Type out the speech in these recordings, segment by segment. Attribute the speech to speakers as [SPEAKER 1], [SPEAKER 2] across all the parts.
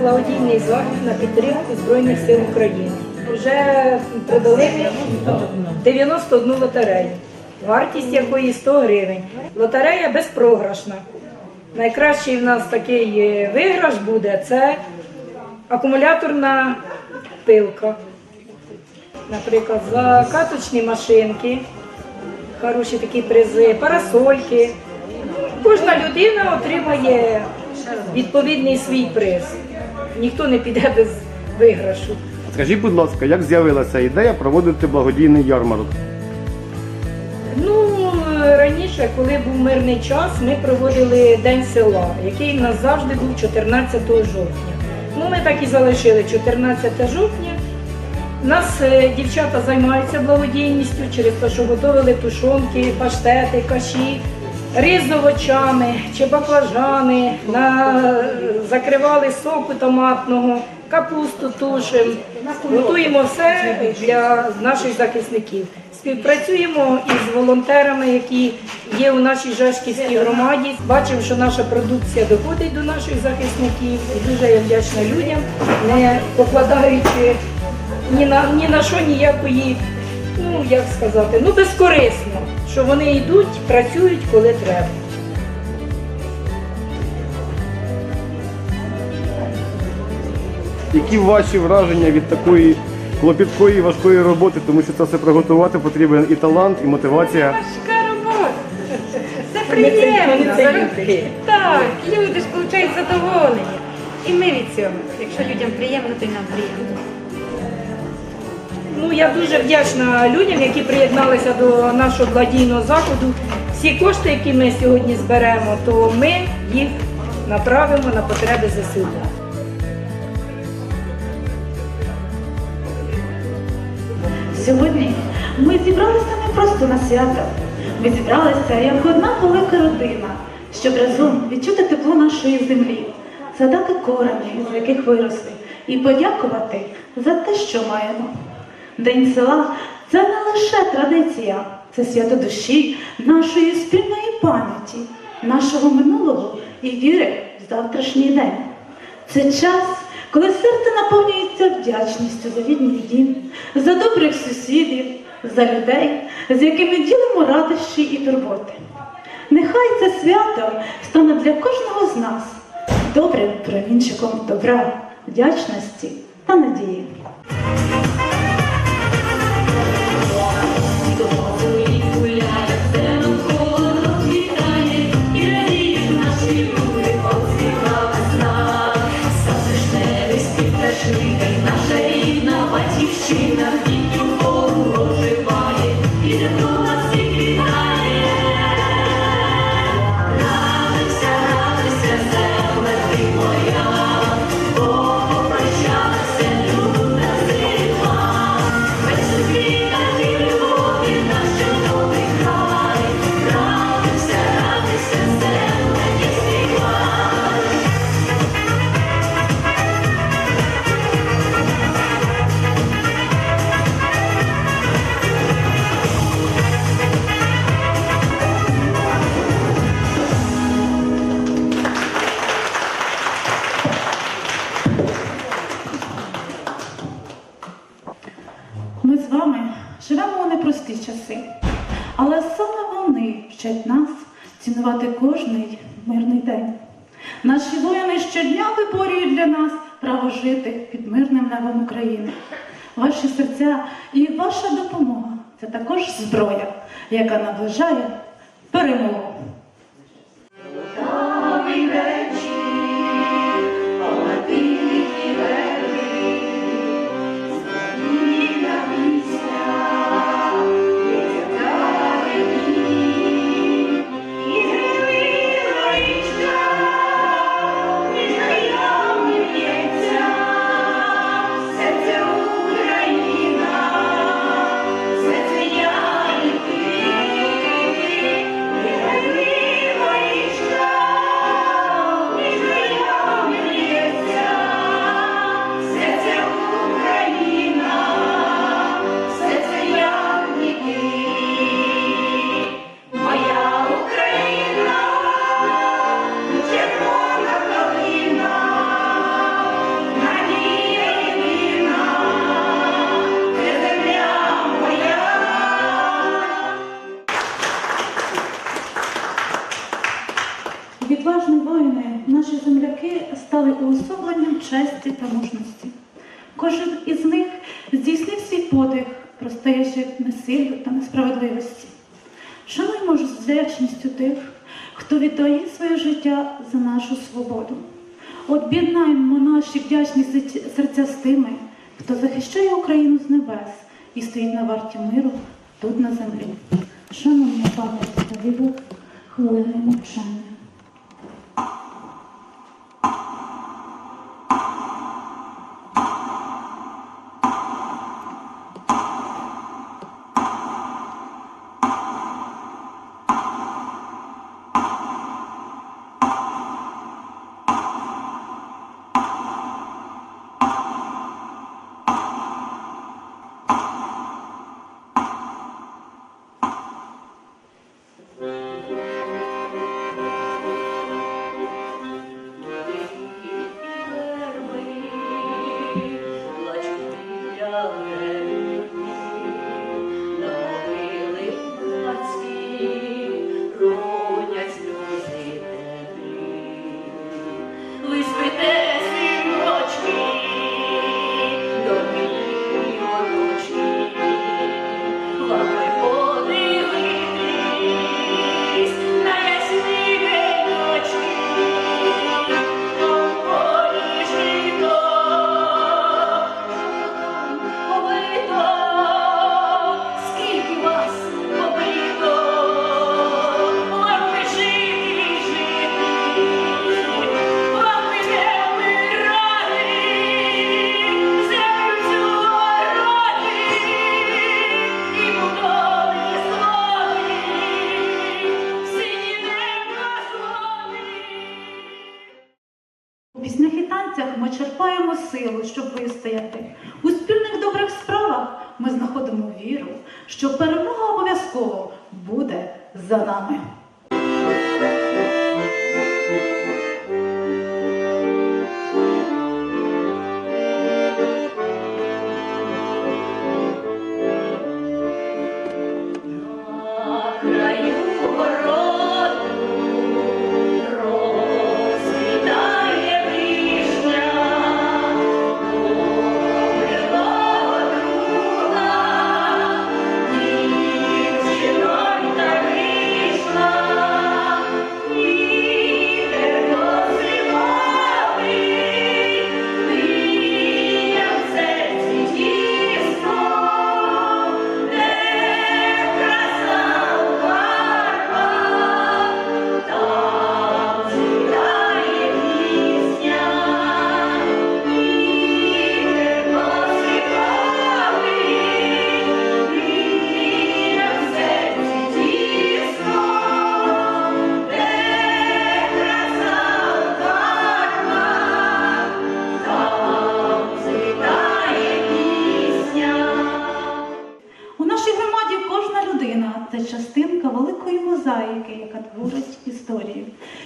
[SPEAKER 1] благодійний захід на підтримку Збройних сил України. Вже продали 91 лотерею, вартість якої 100 гривень. Лотерея безпрограшна. Найкращий в нас такий е, виграш буде це акумуляторна пилка. Наприклад, закаточні машинки, хороші такі призи, парасольки. Кожна людина отримає відповідний свій приз. Ніхто не піде без виграшу.
[SPEAKER 2] Скажіть, будь ласка, як з'явилася ідея проводити благодійний ярмарок?
[SPEAKER 1] Ну, раніше, коли був мирний час, ми проводили День села, який в нас завжди був 14 жовтня. Ну, ми так і залишили 14 жовтня. У нас е, дівчата займаються благодійністю через те, що готували тушонки, паштети, каші, рис з овочами чи баклажани, на... закривали соку томатного, капусту тушимо. Готуємо все для наших захисників. Співпрацюємо із волонтерами, які є у нашій Жашківській громаді. Бачимо, що наша продукція доходить до наших захисників. І дуже я вдячна людям, не покладаючи ні на ні на що ніякої, ну як сказати, ну безкорисно, що вони йдуть, працюють, коли треба.
[SPEAKER 2] Які ваші враження від такої клопіткої важкої роботи, тому що це все приготувати потрібен і талант, і мотивація.
[SPEAKER 3] Важка робота. Це приємно.
[SPEAKER 1] це.
[SPEAKER 3] Так, люди ж получають задоволення. І ми від цього. Якщо людям приємно, то й нам приємно.
[SPEAKER 1] Ну я дуже вдячна людям, які приєдналися до нашого благодійного заходу. Всі кошти, які ми сьогодні зберемо, то ми їх направимо на потреби ЗСУ.
[SPEAKER 4] Сьогодні ми зібралися не просто на свято. Ми зібралися як одна велика родина, щоб разом відчути тепло нашої землі, згадати корені, з яких виросли, і подякувати за те, що маємо. День села це не лише традиція, це свято душі, нашої спільної пам'яті, нашого минулого і віри в завтрашній день. Це час, коли серце наповнюється вдячністю за рідний дім, за добрих сусідів, за людей, з якими ділимо радощі і турботи. Нехай це свято стане для кожного з нас добрим промінчиком добра, вдячності та надії. Ми цінувати кожний мирний день. Наші воїни щодня виборюють для нас право жити під мирним небом України. Ваші серця і ваша допомога це також зброя, яка наближає перемогу. Кожен із них здійснив свій подвиг, простоячи насиллю та несправедливості. Шануймо з вдячністю тих, хто віддає своє життя за нашу свободу. Об'єднаємо наші вдячні серця- з тими, хто захищає Україну з небес і стоїть на варті миру тут на землі. Шануємо пам'ять загиблих хвилиною мовчання. Вистояти. У спільних добрих справах ми знаходимо віру, що перемога обов'язково буде за нами.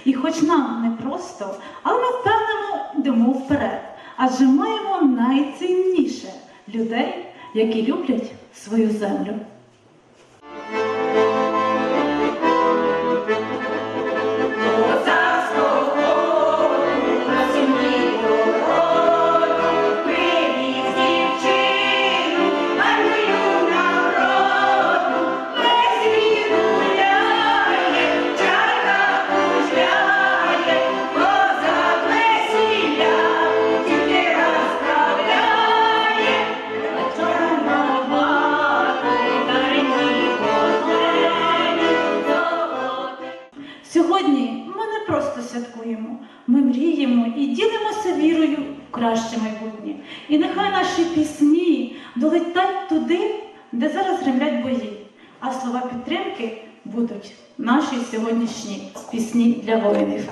[SPEAKER 4] І хоч нам не просто, але ми впевнено йдемо вперед, адже маємо найцінніше людей, які люблять свою землю. Наші пісні долетять туди, де зараз гремлять бої, а слова підтримки будуть наші сьогоднішні пісні для воїнів.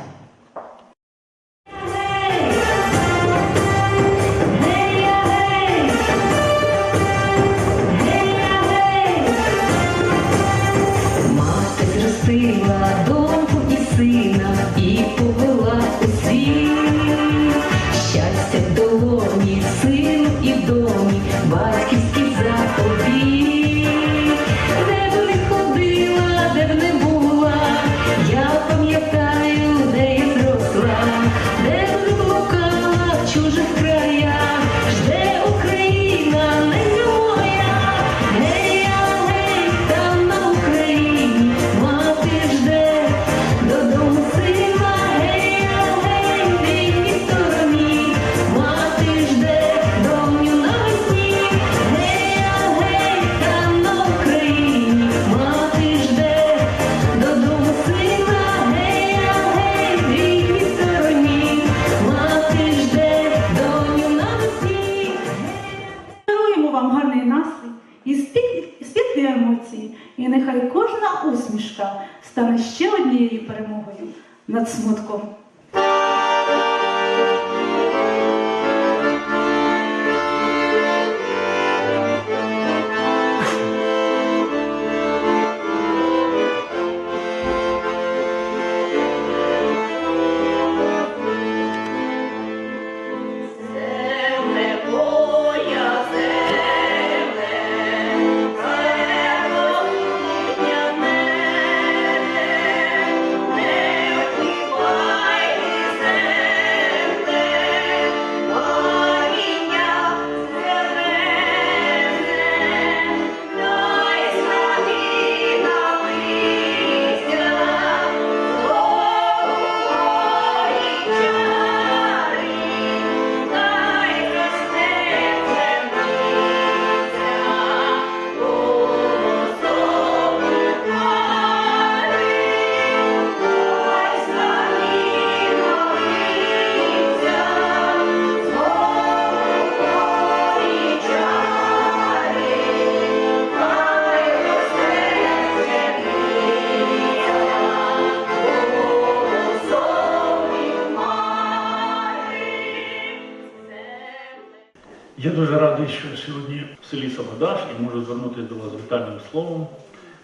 [SPEAKER 5] Дуже радий, що сьогодні в селі Сабадаш і можу звернутися до вас з вітальним словом.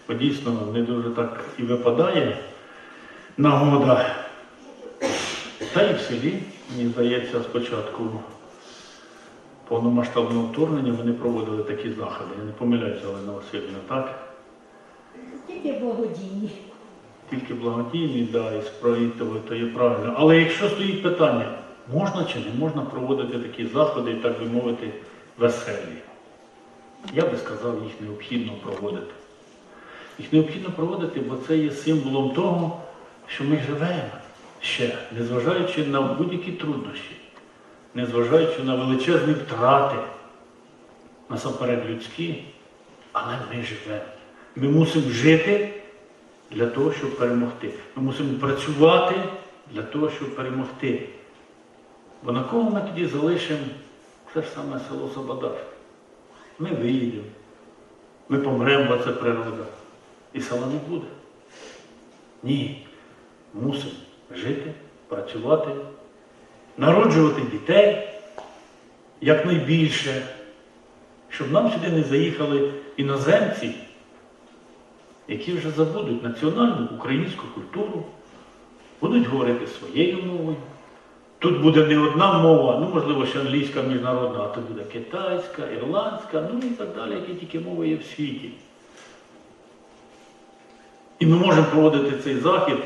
[SPEAKER 5] Бо дійсно не дуже так і випадає нагода. Та й в селі, мені здається, спочатку повномасштабного вторгнення вони проводили такі заходи. Я не помиляюся, Олена Васильівна, так?
[SPEAKER 1] Тільки благодійні.
[SPEAKER 5] Тільки благодійні, да, і спроїтові, то є правильно. Але якщо стоїть питання, можна чи не можна проводити такі заходи, так би мовити, веселі, я би сказав, їх необхідно проводити. Їх необхідно проводити, бо це є символом того, що ми живемо ще, незважаючи на будь-які труднощі, незважаючи на величезні втрати, насамперед людські, але ми живемо. Ми мусимо жити для того, щоб перемогти. Ми мусимо працювати для того, щоб перемогти. Бо на кого ми тоді залишимо це ж саме село Сабадаш? Ми виїдемо, ми помремо, бо це природа. І села не буде. Ні. Мусимо жити, працювати, народжувати дітей якнайбільше, щоб нам сюди не заїхали іноземці, які вже забудуть національну українську культуру, будуть говорити своєю мовою. Тут буде не одна мова, ну можливо, ще англійська міжнародна, а то буде китайська, ірландська, ну і так далі, які тільки мови є в світі. І ми можемо проводити цей захід,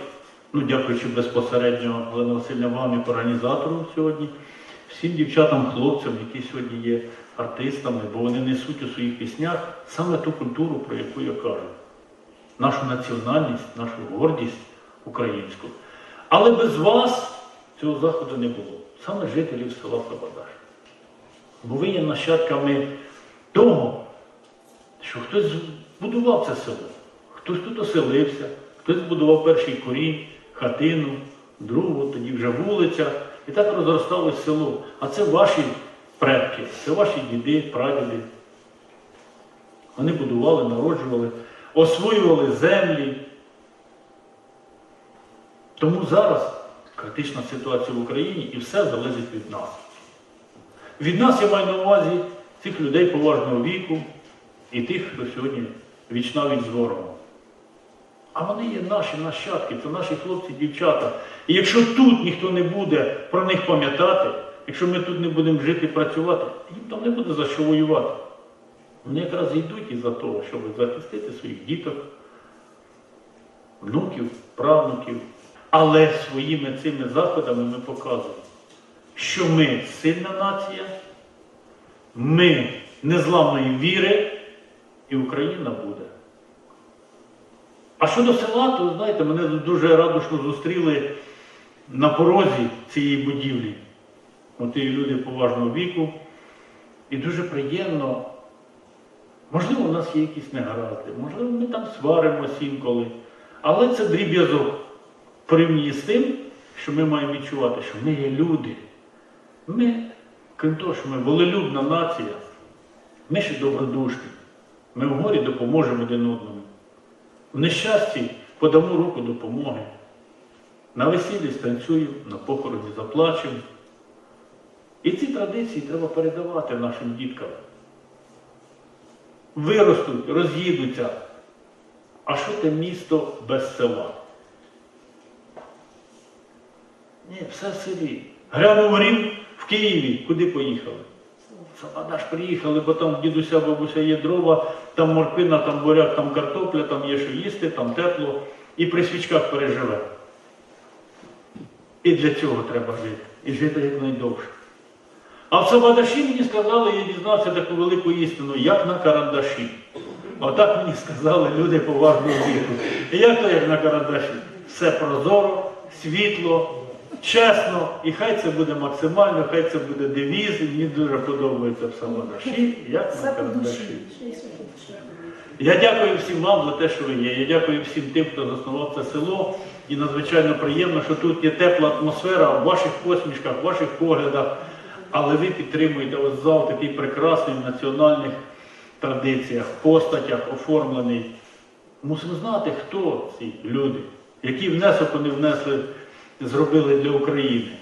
[SPEAKER 5] ну дякуючи безпосередньо Олена Васильівна вам як організатору сьогодні, всім дівчатам, хлопцям, які сьогодні є артистами, бо вони несуть у своїх піснях саме ту культуру, про яку я кажу. Нашу національність, нашу гордість українську. Але без вас цього заходу не було. Саме жителів села Сабадаш. Бо ви є нащадками того, що хтось будував це село, хтось тут оселився, хтось будував перший корінь, хатину, другу, тоді вже вулиця. І так розросталось село. А це ваші предки, це ваші діди, прадіди. Вони будували, народжували, освоювали землі. Тому зараз критична ситуація в Україні і все залежить від нас. Від нас я маю на увазі цих людей поважного віку і тих, хто сьогодні вічна від з ворогом. А вони є наші нащадки, це наші хлопці, дівчата. І якщо тут ніхто не буде про них пам'ятати, якщо ми тут не будемо жити і працювати, їм там не буде за що воювати. Вони якраз йдуть із-за того, щоб захистити своїх діток, внуків, правнуків. Але своїми цими заходами ми показуємо, що ми сильна нація, ми незламної віри, і Україна буде. А щодо села, то знаєте, мене дуже радушно зустріли на порозі цієї будівлі. От і люди поважного віку. І дуже приємно. Можливо, у нас є якісь негаразди, можливо, ми там сваримося інколи. Але це дріб'язок порівняно з тим, що ми маємо відчувати, що ми є люди. Ми, крім того, що ми волелюбна нація, Ми ще добродушні. Ми в горі допоможемо один одному. В нещасті подамо руку допомоги. На весіллі станцюємо, на похороні заплачемо. І ці традиції треба передавати нашим діткам. Виростуть, роз'їдуться. А що те місто без села? Ні, все в селі. Глянув рів в Києві, куди поїхали? Сабада ж приїхали, бо там дідуся, бабуся є дрова, там морквина, там буряк, там картопля, там є що їсти, там тепло. І при свічках переживе. І для цього треба жити. І жити якнайдовше. А в Сабадаші мені сказали, я дізнався таку велику істину, як на карандаші. Отак мені сказали люди поважного віку. Як то як на карандаші? Все прозоро, світло, чесно, і хай це буде максимально, хай це буде девіз. І Мені дуже подобається в Сабадаші, як
[SPEAKER 1] душі.
[SPEAKER 5] Я дякую всім вам за те, що ви є. Я дякую всім тим, хто заснував це село. І надзвичайно приємно, що тут є тепла атмосфера в ваших посмішках, в ваших поглядах. Але ви підтримуєте ось зал такий прекрасний в національних традиціях, постатях, оформлений. Мусимо знати, хто ці люди, який внесок вони внесли, зробили для України.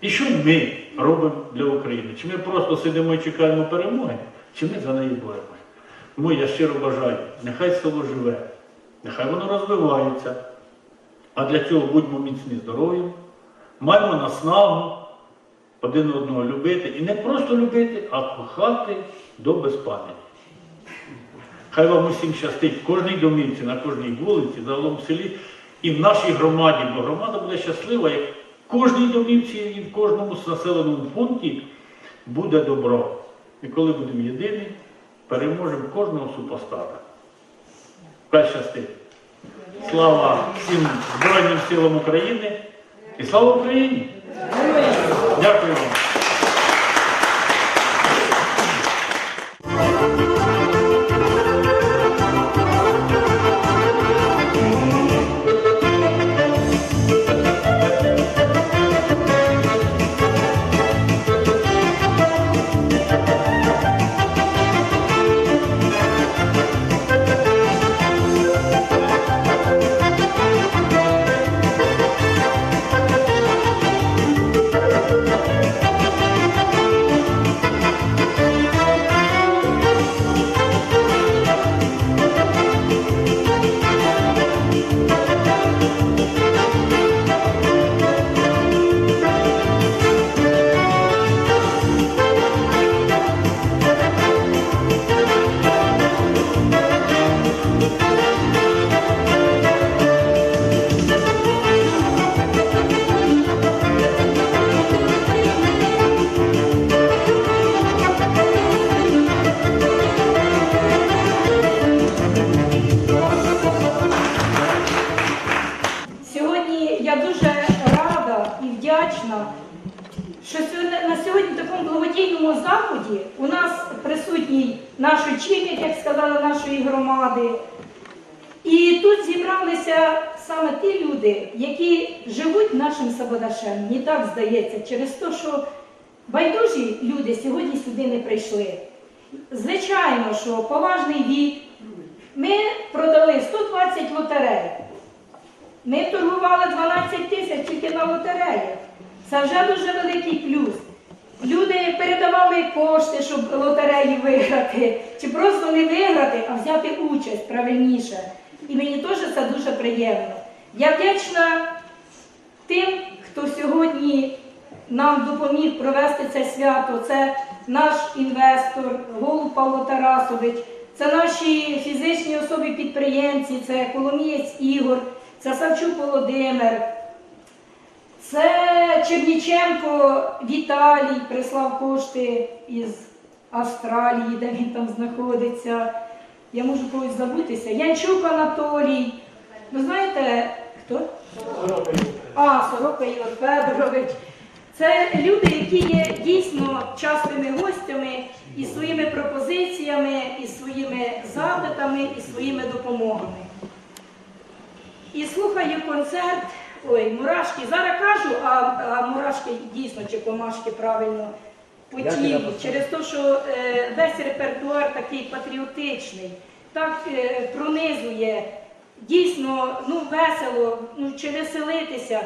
[SPEAKER 5] І що ми робимо для України? Чи ми просто сидимо і чекаємо перемоги, чи ми за неї боремося? Тому я щиро бажаю, нехай село живе, нехай воно розвивається. А для цього будьмо міцні здоров'ям, маємо наснагу один одного любити. І не просто любити, а кохати до безпам'яті. Хай вам усім щастить в кожній домівці, на кожній вулиці, загалом в селі і в нашій громаді, бо громада буде щаслива, як в кожній домівці і в кожному населеному пункті буде добро. І коли будемо єдині, переможемо кожного супостата. Хай щастить. Слава всім Збройним силам України і слава Україні! Дякую.
[SPEAKER 1] Ті люди, які живуть нашим Сабадашем. Мені так здається, через те, що байдужі люди сьогодні сюди не прийшли. Звичайно, що поважний вік. Ми продали 120 лотерей. Ми торгували 12 тисяч тільки на лотереях. Це вже дуже великий плюс. Люди передавали кошти, щоб лотереї виграти, чи просто не виграти, а взяти участь правильніше. І мені теж це дуже приємно. Я вдячна тим, хто сьогодні нам допоміг провести це свято. Це наш інвестор, Голуб Павло Тарасович, це наші фізичні особи-підприємці, це Коломієць Ігор, це Савчук Володимир, це Черніченко Віталій прислав кошти із Австралії, де він там знаходиться. Я можу когось забутися. Янчук Анатолій. Ви знаєте, хто? А, Сорока Ігор Федорович. Це люди, які є дійсно частими гостями і своїми пропозиціями, і своїми запитами, і своїми допомогами. І слухаю концерт. Ой, мурашки. Зараз кажу, а, а мурашки дійсно чи комашки правильно. по тілу, через те, що е, весь репертуар такий патріотичний, так е, пронизує, дійсно ну, весело, ну, чи веселитися.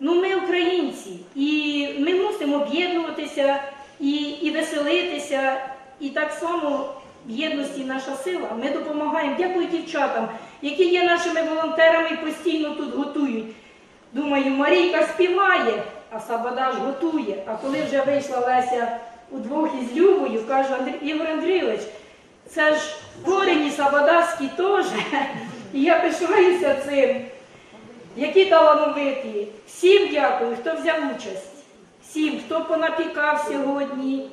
[SPEAKER 1] Ну, ми українці, і ми мусимо об'єднуватися і, і веселитися, і так само в єдності наша сила. Ми допомагаємо. Дякую дівчатам, які є нашими волонтерами і постійно тут готують. Думаю, Марійка співає, а Сабадаш готує. А коли вже вийшла Леся удвох із Любою, «Андрій- Ігор Андрійович, це ж корені Сабадашські теж. І я пишаюся цим. Які талановиті. Всім дякую, хто взяв участь. Всім, хто понапікав сьогодні,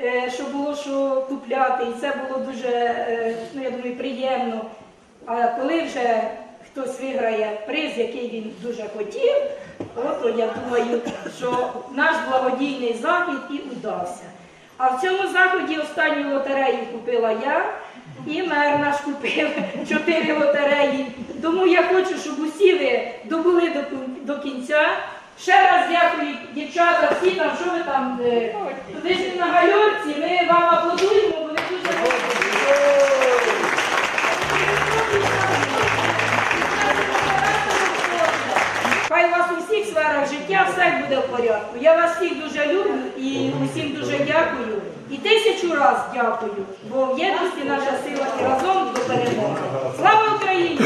[SPEAKER 1] е, що було що купляти. І це було дуже, е, ну я думаю, приємно. А коли вже хтось виграє приз, який він дуже хотів, от я думаю, що наш благодійний захід і удався. А в цьому заході останню лотерею купила я, і мер наш купив чотири лотереї. Тому я хочу, щоб усі ви добули до, кінця. Ще раз дякую, дівчата, всі там, що ви там, е, туди ж на гальорці, ми вам аплодуємо, бо ви дуже Хай у вас у всіх сферах життя все буде в порядку. Я вас всіх дуже люблю і усім дуже дякую. І тисячу раз дякую, бо в єдності наша сила і разом до перемоги. Слава Україні!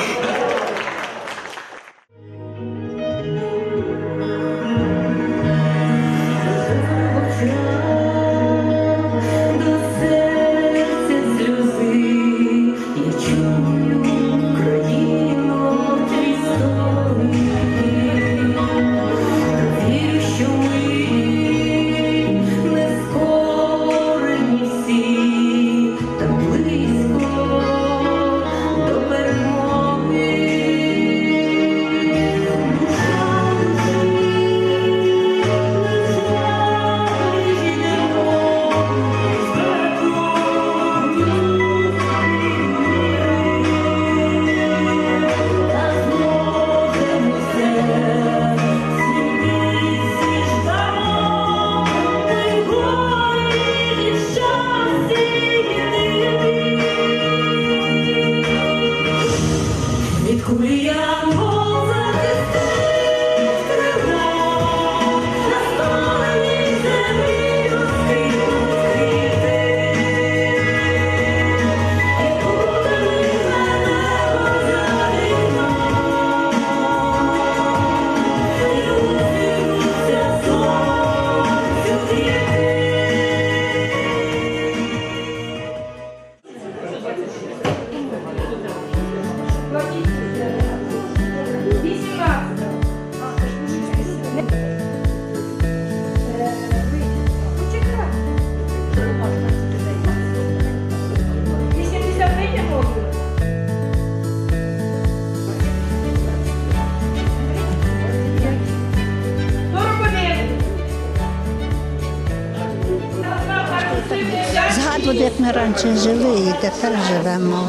[SPEAKER 6] Ми
[SPEAKER 7] раніше жили і тепер живемо.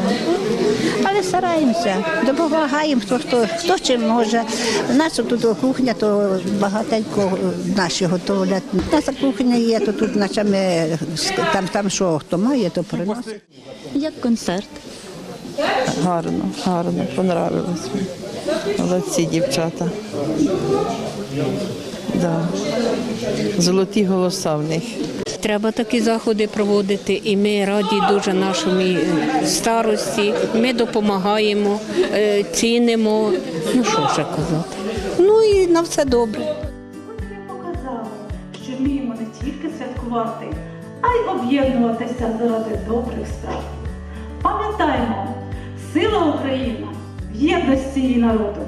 [SPEAKER 7] Але стараємося, допомагаємо, хто, хто, хто чим може. У нас тут кухня, то багатенько наші готовлять. У нас кухня є, то тут наче ми там, там що хто має, то приносить.
[SPEAKER 8] Як концерт.
[SPEAKER 9] Гарно, гарно, понравилось. мені. Молодці дівчата. Да. Золоті голоса в них.
[SPEAKER 8] Треба такі заходи проводити, і ми раді дуже нашій старості. Ми допомагаємо, е, цінимо. Ну що вже казати? Ну і на все добре.
[SPEAKER 4] Показали, що вміємо не тільки святкувати, а й об'єднуватися заради добрих справ. Пам'ятаймо, сила України в єдності її народу.